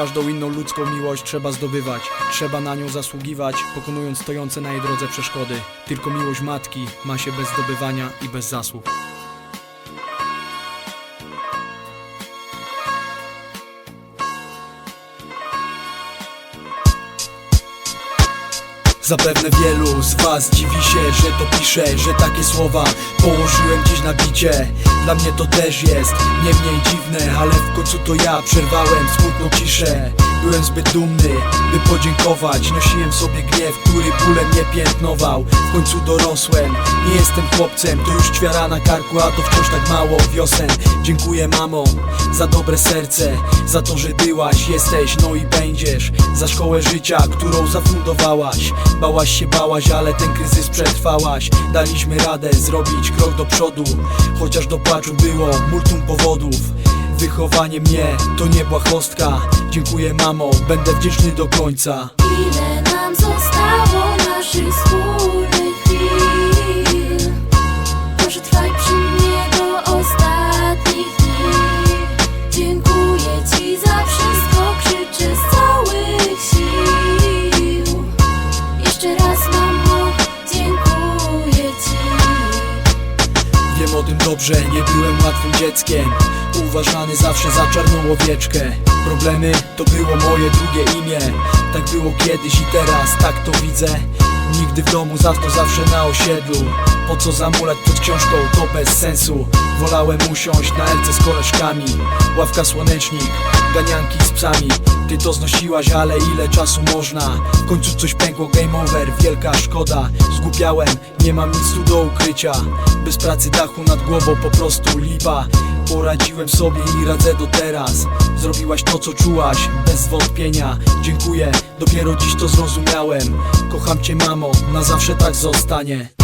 Każdą inną ludzką miłość trzeba zdobywać. Trzeba na nią zasługiwać, pokonując stojące na jej drodze przeszkody. Tylko miłość matki ma się bez zdobywania i bez zasług. Zapewne wielu z was dziwi się, że to piszę, że takie słowa położyłem dziś na bicie. Dla mnie to też jest nie mniej dziwne, ale w końcu to ja przerwałem smutną ciszę Byłem zbyt dumny, by podziękować. Nosiłem sobie gniew, który bólem nie piętnował. W końcu dorosłem, nie jestem chłopcem. To już ćwiara na karku, a to wciąż tak mało wiosen. Dziękuję mamo za dobre serce Za to, że byłaś, jesteś, no i będziesz. Za szkołę życia, którą zafundowałaś. Bałaś się, bałaś, ale ten kryzys przetrwałaś. Daliśmy radę zrobić krok do przodu Chociaż do płaczu było multum powodów Wychowanie mnie to nie błahostka Dziękuję mamo, będę wdzięczny do końca. Ile nam zostało Wiem o tym dobrze, nie byłem łatwym dzieckiem. Uważany zawsze za czarną owieczkę. Problemy to było moje drugie imię. Tak było kiedyś i teraz, tak to widzę. Nigdy w domu, za to zawsze na osiedlu. Po co zamulać przed książką, to bez sensu. Wolałem usiąść na elce z koleżkami. Ławka słonecznik, ganianki z psami. Ty to znosiłaś, ale ile czasu można? W końcu coś pękło, game over, wielka szkoda. Zgubiałem, nie mam nic tu do ukrycia. Bez pracy dachu nad głową po prostu lipa. Poradziłem sobie i radzę do teraz. Zrobiłaś to co czułaś, bez wątpienia. Dziękuję, dopiero dziś to zrozumiałem. Kocham cię mamo, na zawsze tak zostanie